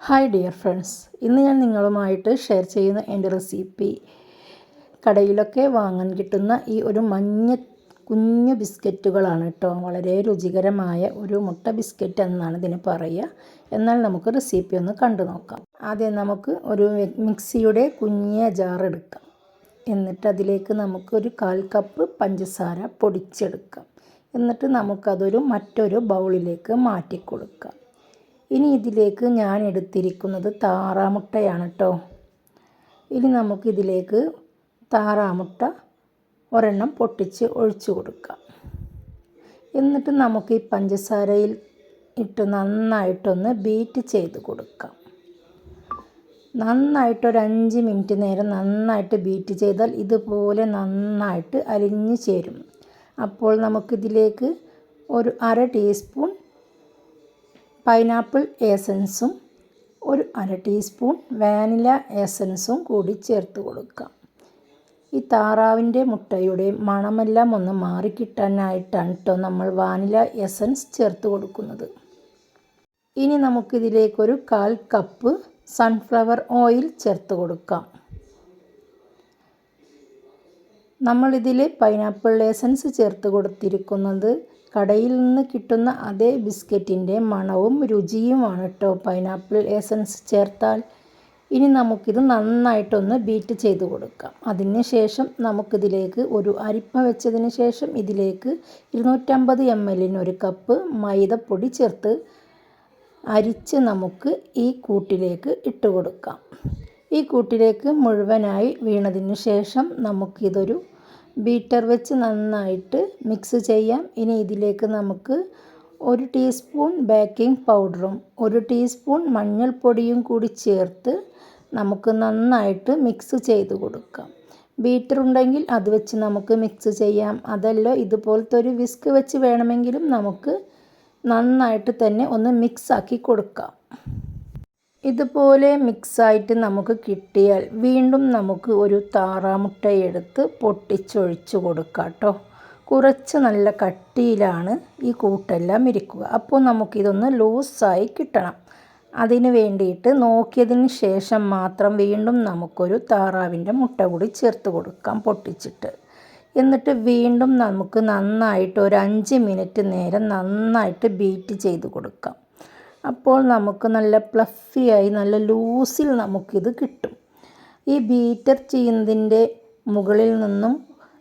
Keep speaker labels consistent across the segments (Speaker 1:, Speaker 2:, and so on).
Speaker 1: Hi dear friends ഇന്ന് ഞാൻ നിങ്ങളുമായിട്ട് ഷെയർ ചെയ്യുന്ന എന്റെ റെസിപ്പി കടയിലൊക്കെ വാങ്ങാൻ കിട്ടുന്ന ഈ ഒരു മഞ്ഞ കുഞ്ഞു ബിസ്ക്കറ്റുകളാണ് കേട്ടോ വളരെ രുചികരമായ ഒരു മുട്ട ബിസ്ക്കറ്റ് എന്നാണ് ഇതിന് പറയുക. എന്നാൽ നമുക്ക് റെസിപ്പി ഒന്ന് കണ്ടു നോക്കാം. ആദ്യം നമുക്ക് ഒരു മിക്സിയുടെ കുഞ്ഞിയ ജാർ എടുക്കാം. എന്നിട്ട് അതിലേക്ക് നമുക്ക് ഒരു കാൽ കപ്പ് പഞ്ചസാര പൊടിച്ചെടുക്കാം. എന്നിട്ട് നമുക്കതൊരു മറ്റൊരു ബൗളിലേക്ക് മാറ്റി കൊടുക്കാം ഇനി ഇതിലേക്ക് ഞാൻ എടുത്തിരിക്കുന്നത് താറാമുട്ടയാണ് കേട്ടോ ഇനി നമുക്കിതിലേക്ക് താറാമുട്ട ഒരെണ്ണം പൊട്ടിച്ച് ഒഴിച്ചു കൊടുക്കാം. എന്നിട്ട് നമുക്ക് ഈ പഞ്ചസാരയിൽ ഇട്ട് നന്നായിട്ടൊന്ന് ബീറ്റ് ചെയ്ത് കൊടുക്കാം. നന്നായിട്ട് ഒരു അഞ്ച് മിനിറ്റ് നേരം നന്നായിട്ട് ബീറ്റ് ചെയ്താൽ ഇതുപോലെ നന്നായിട്ട് അലിഞ്ഞ് ചേരും. അപ്പോൾ നമുക്കിതിലേക്ക് ഒരു അര ടീസ്പൂൺ പൈനാപ്പിൾ എസൻസും ഒരു അര ടീസ്പൂൺ വാനില എസൻസും കൂടി ചേർത്ത് കൊടുക്കാം. ഈ താറാവിന്റെ മുട്ടയുടെ മണമെല്ലാം ഒന്ന് മാറിക്കിട്ടാനായിട്ടാണ് കേട്ടോ നമ്മൾ വാനില എസൻസ് ചേർത്ത് കൊടുക്കുന്നത്. ഇനി നമുക്കിതിലേക്കൊരു കാൽ കപ്പ് സൺഫ്ലവർ ഓയിൽ ചേർത്ത് കൊടുക്കാം. നമ്മളിതിൽ പൈനാപ്പിൾ എസൻസ് ചേർത്ത് കൊടുത്തിരിക്കുന്നത് കടയിൽ നിന്ന് കിട്ടുന്ന അതേ ബിസ്ക്കറ്റിന്റെ മണവും രുചിയുമാണ് കേട്ടോ പൈനാപ്പിൾ എസൻസ് ചേർത്താൽ. ഇനി നമുക്കിത് നന്നായിട്ടൊന്ന് ബീറ്റ് ചെയ്ത് കൊടുക്കാം. അതിന് ശേഷം നമുക്കിതിലേക്ക് ഒരു അരിപ്പ വെച്ചതിന് ശേഷം ഇതിലേക്ക് ഇരുന്നൂറ്റമ്പത് എം എല്ലിന് ഒരു കപ്പ് മൈദപ്പൊടി ചേർത്ത് അരിച്ച് നമുക്ക് ഈ കൂട്ടിലേക്ക് ഇട്ട് കൊടുക്കാം. ഈ കൂട്ടിലേക്ക് മുഴുവനായി വീണതിന് ശേഷം നമുക്കിതൊരു ബീറ്റർ വെച്ച് നന്നായിട്ട് മിക്സ് ചെയ്യാം. ഇനി ഇതിലേക്ക് നമുക്ക് ഒരു ടീസ്പൂൺ ബേക്കിംഗ് പൗഡറും ഒരു ടീസ്പൂൺ മഞ്ഞൾപ്പൊടിയും കൂടി ചേർത്ത് നമുക്ക് നന്നായിട്ട് മിക്സ് ചെയ്ത് കൊടുക്കാം. ബീറ്റർ ഉണ്ടെങ്കിൽ അത് വെച്ച് നമുക്ക് മിക്സ് ചെയ്യാം. അതല്ല ഇതുപോലത്തെ ഒരു വിസ്ക് വെച്ച് വേണമെങ്കിലും നമുക്ക് നന്നായിട്ട് തന്നെ ഒന്ന് മിക്സ് ആക്കി കൊടുക്കാം. ഇതുപോലെ മിക്സായിട്ട് നമുക്ക് കിട്ടിയാൽ വീണ്ടും നമുക്ക് ഒരു താറാമുട്ട എടുത്ത് പൊട്ടിച്ചൊഴിച്ച് കൊടുക്കാം കേട്ടോ. കുറച്ച് നല്ല കട്ടിയിലാണ് ഈ കൂട്ടെല്ലാം ഇരിക്കുക. അപ്പോൾ നമുക്കിതൊന്ന് ലൂസായി കിട്ടണം. അതിന് വേണ്ടിയിട്ട് നോക്കിയതിന് ശേഷം മാത്രം വീണ്ടും നമുക്കൊരു താറാവിന്റെ മുട്ട കൂടി ചേർത്ത് കൊടുക്കാം പൊട്ടിച്ചിട്ട്. എന്നിട്ട് വീണ്ടും നമുക്ക് നന്നായിട്ട് ഒരു അഞ്ച് മിനിറ്റ് നേരം നന്നായിട്ട് ബീറ്റ് ചെയ്ത് കൊടുക്കാം. അപ്പോൾ നമുക്ക് നല്ല പ്ലഫിയായി നല്ല ലൂസിൽ നമുക്കിത് കിട്ടും. ഈ ബീറ്റർ ചെയ്യുന്നതിന്റെ മുകളിൽ നിന്നും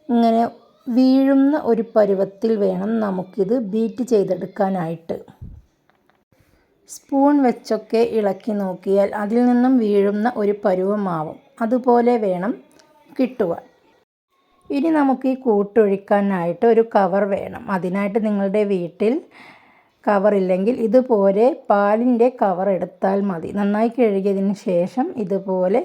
Speaker 1: ഇങ്ങനെ വീഴുന്ന ഒരു പരുവത്തിൽ വേണം നമുക്കിത് ബീറ്റ് ചെയ്തെടുക്കാനായിട്ട്. സ്പൂൺ വെച്ചൊക്കെ ഇളക്കി നോക്കിയാൽ അതിൽ നിന്നും വീഴുന്ന ഒരു പരുവമാവും. അതുപോലെ വേണം കിട്ടുവാൻ. ഇനി നമുക്ക് ഈ കൂട്ടൊഴിക്കാനായിട്ട് ഒരു കവർ വേണം. അതിനായിട്ട് നിങ്ങളുടെ വീട്ടിൽ കവർ ഇല്ലെങ്കിൽ ഇതുപോലെ പാലിന്റെ കവർ എടുത്താൽ മതി. നന്നായി കഴുകിയതിന് ശേഷം ഇതുപോലെ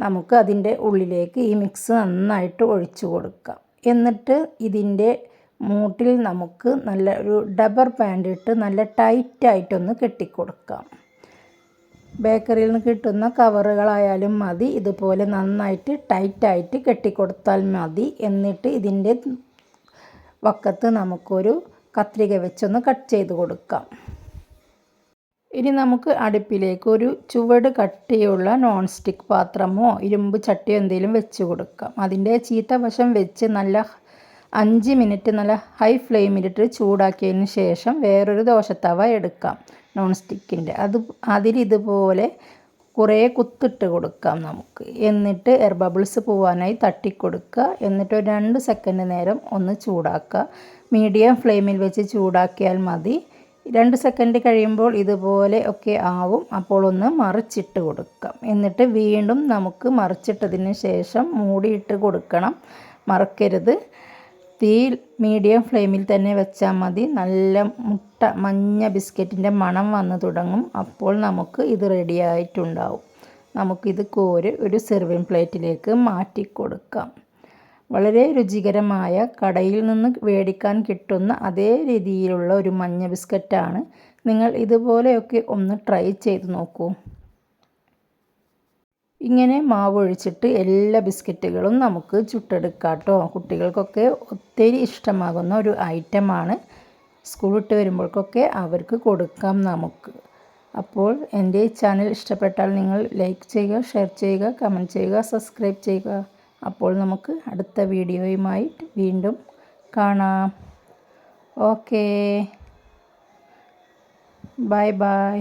Speaker 1: നമുക്ക് അതിന്റെ ഉള്ളിലേക്ക് ഈ മിക്സ് നന്നായിട്ട് ഒഴിച്ചു കൊടുക്കാം. എന്നിട്ട് ഇതിന്റെ മൂട്ടിൽ നമുക്ക് നല്ല ഒരു ഡബർ പാന്റ് ഇട്ട് നല്ല ടൈറ്റായിട്ടൊന്ന് കെട്ടിക്കൊടുക്കാം. ബേക്കറിയിൽ നിന്ന് കിട്ടുന്ന കവറുകളായാലും മതി. ഇതുപോലെ നന്നായിട്ട് ടൈറ്റായിട്ട് കെട്ടിക്കൊടുത്താൽ മതി. എന്നിട്ട് ഇതിന്റെ വക്കത്ത് നമുക്കൊരു കത്രിക വെച്ചൊന്ന് കട്ട് ചെയ്ത് കൊടുക്കാം. ഇനി നമുക്ക് അടുപ്പിലേക്ക് ഒരു ചുവട് കട്ടിയുള്ള നോൺ സ്റ്റിക്ക് പാത്രമോ ഇരുമ്പ് ചട്ടിയോ എന്തെങ്കിലും വെച്ച് കൊടുക്കാം. അതിന്റെ ചീത്ത വശം വെച്ച് നല്ല അഞ്ച് മിനിറ്റ് നല്ല ഹൈ ഫ്ലെയിമിലിട്ട് ചൂടാക്കിയതിന് ശേഷം വേറൊരു ദോശത്തവ എടുക്കാം നോൺ സ്റ്റിക്കിന്റെ അത് അതിലിതുപോലെ കുറേ കുത്തിട്ട് കൊടുക്കാം നമുക്ക്. എന്നിട്ട് എയർ ബബിൾസ് പോവാനായി തട്ടിക്കൊടുക്കുക. എന്നിട്ട് ഒരു രണ്ട് സെക്കൻഡ് നേരം ഒന്ന് ചൂടാക്കുക. മീഡിയം ഫ്ലെയിമിൽ വെച്ച് ചൂടാക്കിയാൽ മതി. രണ്ട് സെക്കൻഡ് കഴിയുമ്പോൾ ഇതുപോലെ ഒക്കെ ആവും. അപ്പോൾ ഒന്ന് മറിച്ചിട്ട് കൊടുക്കാം. എന്നിട്ട് വീണ്ടും നമുക്ക് മറിച്ചിട്ടതിന് ശേഷം മൂടിയിട്ട് കൊടുക്കണം. മറക്കരുത്. തീ മീഡിയം ഫ്ലെയിമിൽ തന്നെ വെച്ചാൽ മതി. നല്ല മുട്ട മഞ്ഞ ബിസ്ക്കറ്റിന്റെ മണം വന്ന് തുടങ്ങും. അപ്പോൾ നമുക്ക് ഇത് റെഡി ആയിട്ടുണ്ടാവും. നമുക്കിത് കോര് ഒരു സെർവിങ് പ്ലേറ്റിലേക്ക് മാറ്റി കൊടുക്കാം വളരെ രുചികരമായ കടയിൽ നിന്ന് മേടിക്കാൻ കിട്ടുന്ന അതേ രീതിയിലുള്ള ഒരു മഞ്ഞ ബിസ്ക്കറ്റാണ്. നിങ്ങൾ ഇതുപോലെയൊക്കെ ഒന്ന് ട്രൈ ചെയ്ത് നോക്കൂ. ഇങ്ങനെ മാവ് ഒഴിച്ചിട്ട് എല്ലാ ബിസ്ക്കറ്റുകളും നമുക്ക് ചുട്ടെടുക്കാം കേട്ടോ കുട്ടികൾക്കൊക്കെ ഒത്തിരി ഇഷ്ടമാകുന്ന ഒരു ഐറ്റമാണ്. സ്കൂൾ വിട്ട് വരുമ്പോഴൊക്കെ അവർക്ക് കൊടുക്കാം നമുക്ക്. അപ്പോൾ എന്റെ ചാനൽ ഇഷ്ടപ്പെട്ടാൽ നിങ്ങൾ ലൈക്ക് ചെയ്യുക ഷെയർ ചെയ്യുക കമന്റ് ചെയ്യുക സബ്സ്ക്രൈബ് ചെയ്യുക. അപ്പോൾ നമുക്ക് അടുത്ത വീഡിയോയുമായി വീണ്ടും കാണാം. ഓക്കേ. Bye bye.